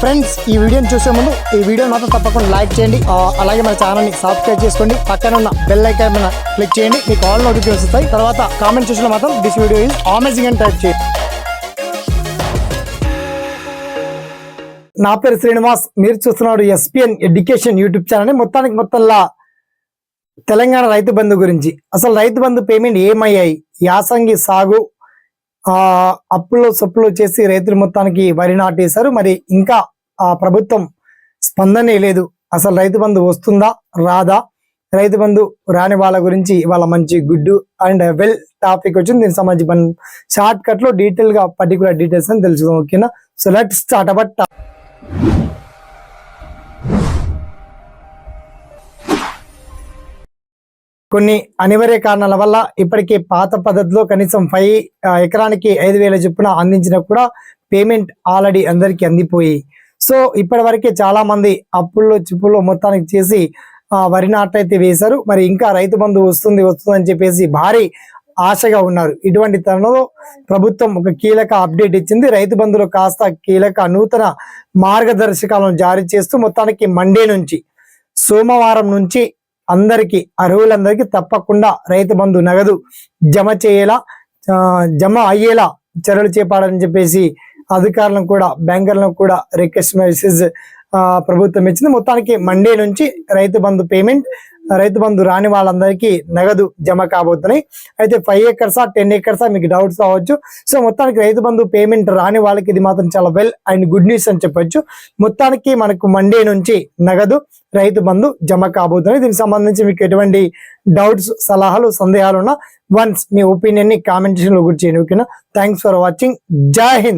Friends ఈ వీడియోని చూసే ముందు ఈ వీడియో మాత్రం తప్పకుండా లైక్ చేయండి. అలాగే మన ఛానల్ని సబ్స్క్రైబ్ చేసుకోండి. పక్కన ఉన్న బెల్ ఐకాన్ మీద క్లిక్ చేయండి. మీకు ఆల్ నోటిఫికేషన్ వస్తాయి. తర్వాత కామెంట్ చూసిన మాత్రం దిస్ వీడియో ఇస్ అమేజింగ్ అని టైప్ చేయండి. నా పేరు శ్రీనివాస్. మీరు చూస్తున్నారు ఎస్పిఎన్ ఎడ్యుకేషన్ యూట్యూబ్ ఛానల్ మొత్తానికి మొత్తంలా తెలంగాణ రైతు బంధు గురించి. అసలు రైతు బంధు పేమెంట్ ఏమయ్యాయి? యాసంగి సాగు ఆ అప్పుల్లో సొప్పులు చేసి రైతులు మొత్తానికి వరి నాటేశారు. మరి ఇంకా ఆ ప్రభుత్వం స్పందనే లేదు. అసలు రైతు బంధు వస్తుందా? రాదా? రైతు బంధు రాని వాళ్ళ గురించి ఇవాళ మంచి గుడ్డు అండ్ వెల్ టాపిక్ వచ్చింది. దీనికి సంబంధించి మనం షార్ట్ కట్లో డీటెయిల్గా పర్టికులర్ డీటెయిల్స్ అని తెలుసుకుందాం. ఓకేనా? సో లెట్ స్టార్ట్ అబట్ కొన్ని అనివార్య కారణాల వల్ల ఇప్పటికే పాత పద్ధతిలో కనీసం ఫైవ్ ఎకరానికి ఐదు వేల చొప్పున అందించిన కూడా పేమెంట్ ఆల్రెడీ అందరికీ అందిపోయి. సో ఇప్పటి వరకే చాలా మంది అప్పుల్లో చిప్పుల్లో మొత్తానికి చేసి వరి నాటైతే వేశారు. మరి ఇంకా రైతు బంధు వస్తుంది వస్తుంది అని చెప్పేసి భారీ ఆశగా ఉన్నారు. ఇటువంటి తరుణంలో ప్రభుత్వం ఒక కీలక అప్డేట్ ఇచ్చింది. రైతు బంధులు కాస్త కీలక నూతన మార్గదర్శకాలను జారీ చేస్తూ మొత్తానికి మండే నుంచి సోమవారం నుంచి అందరికీ అర్హులందరికీ తప్పకుండా రైతు బంధు నగదు జమ చేయేలా జమ అయ్యేలా చర్యలు చేపడాలని చెప్పేసి అధికారులను కూడా బ్యాంకర్లను కూడా రిక్వెస్ట్ మెసేజ్ ప్రభుత్వం ఇచ్చింది. మొత్తానికి మండే నుంచి రైతు బంధు పేమెంట్ రైతు బంధు రాని వాళ్ళందరికీ నగదు జమ కాబోతున్నాయి. అయితే ఫైవ్ ఎకర్సా టెన్ ఎకర్సా మీకు డౌట్స్ కావచ్చు సో మొత్తానికి రైతు బంధు పేమెంట్ రాని వాళ్ళకి ఇది మాత్రం చాలా వెల్ అండ్ గుడ్ న్యూస్ అని చెప్పొచ్చు. మొత్తానికి మనకు మండే నుంచి నగదు రైతు బంధు జమ కాబోతున్నాయి. దీనికి సంబంధించి మీకు ఎటువంటి డౌట్స్ సలహాలు సందేహాలు ఉన్నా వన్స్ మీ ఒపీనియన్ కామెంట్ కామెంటేషన్ గురించి గుర్తి చేయండి. ఓకేనా? థ్యాంక్స్ ఫర్ వాచింగ్ జై హింద్.